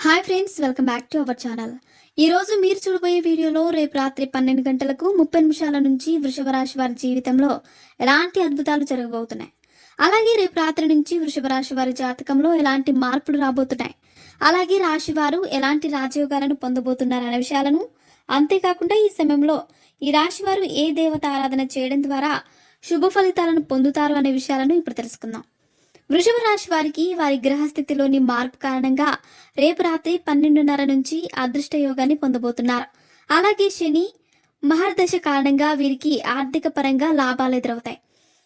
Hi friends welcome back to our channel ఈ రోజు మీరు చూడబోయే వీడియోలో రేపు రాత్రి పన్నెండు గంటలకు ముప్పై నిమిషాల నుంచి వృషభ రాశి వారి జీవితంలో ఎలాంటి అద్భుతాలు జరగబోతున్నాయి? అలాగే రేపు రాత్రి నుంచి వృషభ రాశి వారి జాతకంలో ఎలాంటి మార్పులు రాబోతున్నాయి? అలాగే రాశి వారు ఎలాంటి రాజయోగాలను పొందబోతున్నారు అనే విషయాలను అంతేకాకుండా ఈ సమయంలో ఈ రాశి వారు ఏ దేవత ఆరాధన చేయడం ద్వారా శుభ ఫలితాలను పొందుతారు అనే విషయాలను ఇప్పుడు తెలుసుకుందాం. వృషభ రాశి వారికి వారి గ్రహస్థితిలోని మార్పు కారణంగా రేపు రాత్రి పన్నెండున్నర నుంచి అదృష్ట యోగాన్ని పొందబోతున్నారు. అలాగే శని మహర్దశ కారణంగా వీరికి ఆర్థిక పరంగా లాభాలు ఎదురవుతాయి.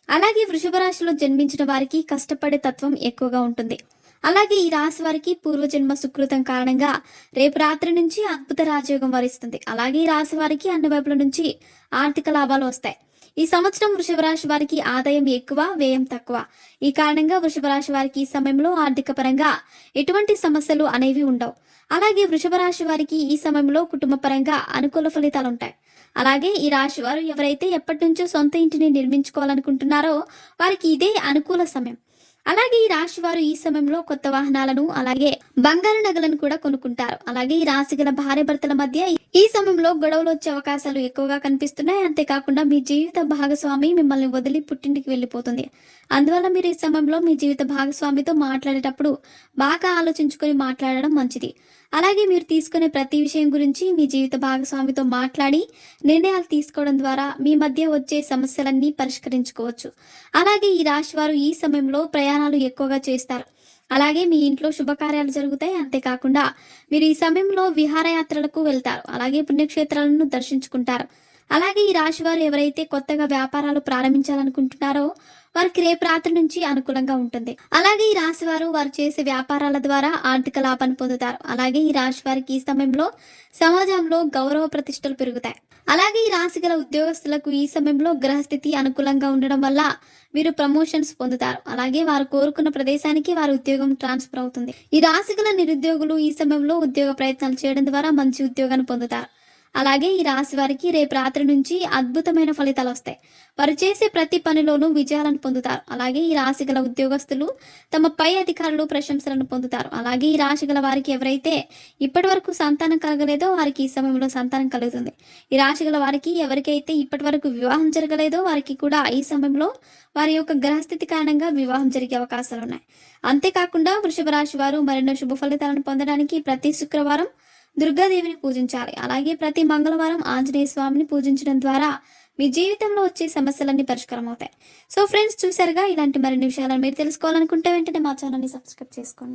అలాగే వృషభ రాశిలో జన్మించిన వారికి కష్టపడే తత్వం ఎక్కువగా ఉంటుంది. అలాగే ఈ రాశి వారికి పూర్వజన్మ సుకృతం కారణంగా రేపు రాత్రి నుంచి అద్భుత రాజయోగం వరిస్తుంది. అలాగే ఈ రాశి వారికి అన్ని వైపుల నుంచి ఆర్థిక లాభాలు వస్తాయి. ఈ సంవత్సరం వృషభ రాశి వారికి ఆదాయం ఎక్కువ వ్యయం తక్కువ. ఈ కారణంగా వృషభ రాశి వారికి ఈ సమయంలో ఆర్థిక పరంగా ఎటువంటి సమస్యలు అనేవి ఉండవు. అలాగే వృషభ రాశి వారికి ఈ సమయంలో కుటుంబ పరంగా అనుకూల ఫలితాలు ఉంటాయి. అలాగే ఈ రాశి వారు ఎవరైతే ఎప్పటి నుంచో సొంత ఇంటిని నిర్మించుకోవాలనుకుంటున్నారో వారికి ఇదే అనుకూల సమయం. అలాగే ఈ రాశి వారు ఈ సమయంలో కొత్త వాహనాలను అలాగే బంగారు నగలను కూడా కొనుక్కుంటారు. అలాగే ఈ రాశి గల భార్య భర్తల మధ్య ఈ సమయంలో గొడవలు వచ్చే అవకాశాలు ఎక్కువగా కనిపిస్తున్నాయి. అంతేకాకుండా మీ జీవిత భాగస్వామి మిమ్మల్ని వదిలి పుట్టింటికి వెళ్ళిపోతుంది. అందువల్ల మీరు ఈ సమయంలో మీ జీవిత భాగస్వామితో మాట్లాడేటప్పుడు బాగా ఆలోచించుకొని మాట్లాడడం మంచిది. అలాగే మీరు తీసుకునే ప్రతి విషయం గురించి మీ జీవిత భాగస్వామితో మాట్లాడి నిర్ణయాలు తీసుకోవడం ద్వారా మీ మధ్య వచ్చే సమస్యలన్నీ పరిష్కరించుకోవచ్చు. అలాగే ఈ రాశి వారు ఈ సమయంలో ప్రయాణాలు ఎక్కువగా చేస్తారు. అలాగే మీ ఇంట్లో శుభకార్యాలు జరుగుతాయి అంతేకాకుండా మీరు ఈ సమయంలో విహారయాత్రలకు వెళ్తారు. అలాగే పుణ్యక్షేత్రాలను దర్శించుకుంటారు. అలాగే ఈ రాశి వారు ఎవరైతే కొత్తగా వ్యాపారాలు ప్రారంభించాలనుకుంటున్నారో వారికి రేపు రాత్రి నుంచి అనుకూలంగా ఉంటుంది. అలాగే ఈ రాశి వారు వారు చేసే వ్యాపారాల ద్వారా ఆర్థిక లాభాన్ని పొందుతారు. అలాగే ఈ రాశి వారికి ఈ సమయంలో సమాజంలో గౌరవ ప్రతిష్టలు పెరుగుతాయి. అలాగే ఈ రాశి గల ఉద్యోగస్తులకు ఈ సమయంలో గ్రహస్థితి అనుకూలంగా ఉండడం వల్ల వీరు ప్రమోషన్స్ పొందుతారు. అలాగే వారు కోరుకున్న ప్రదేశానికి వారి ఉద్యోగం ట్రాన్స్ఫర్ అవుతుంది. ఈ రాశి గల నిరుద్యోగులు ఈ సమయంలో ఉద్యోగ ప్రయత్నాలు చేయడం ద్వారా మంచి ఉద్యోగాన్ని పొందుతారు. అలాగే ఈ రాశి వారికి రేపు రాత్రి నుంచి అద్భుతమైన ఫలితాలు వస్తాయి. వారు చేసే ప్రతి పనిలోనూ విజయాలను పొందుతారు. అలాగే ఈ రాశి గల ఉద్యోగస్తులు తమ పై అధికారులు ప్రశంసలను పొందుతారు. అలాగే ఈ రాశి గల వారికి ఎవరైతే ఇప్పటి వరకు సంతానం కలగలేదో వారికి ఈ సమయంలో సంతానం కలుగుతుంది. ఈ రాశి గల వారికి ఎవరికైతే ఇప్పటి వరకు వివాహం జరగలేదో వారికి కూడా ఈ సమయంలో వారి యొక్క గ్రహస్థితి కారణంగా వివాహం జరిగే అవకాశాలు ఉన్నాయి. అంతేకాకుండా వృషభ రాశి వారు మరెన్నో శుభ ఫలితాలను పొందడానికి ప్రతి శుక్రవారం దుర్గాదేవిని పూజించాలి. అలాగే ప్రతి మంగళవారం ఆంజనేయ స్వామిని పూజించడం ద్వారా మీ జీవితంలో వచ్చే సమస్యలన్నీ పరిష్కారం అవుతాయి సో ఫ్రెండ్స్ చూసారుగా ఇలాంటి మరిన్ని విషయాలను మీరు తెలుసుకోవాలనుకుంటే వెంటనే మా ఛానల్ని సబ్స్క్రైబ్ చేసుకోండి.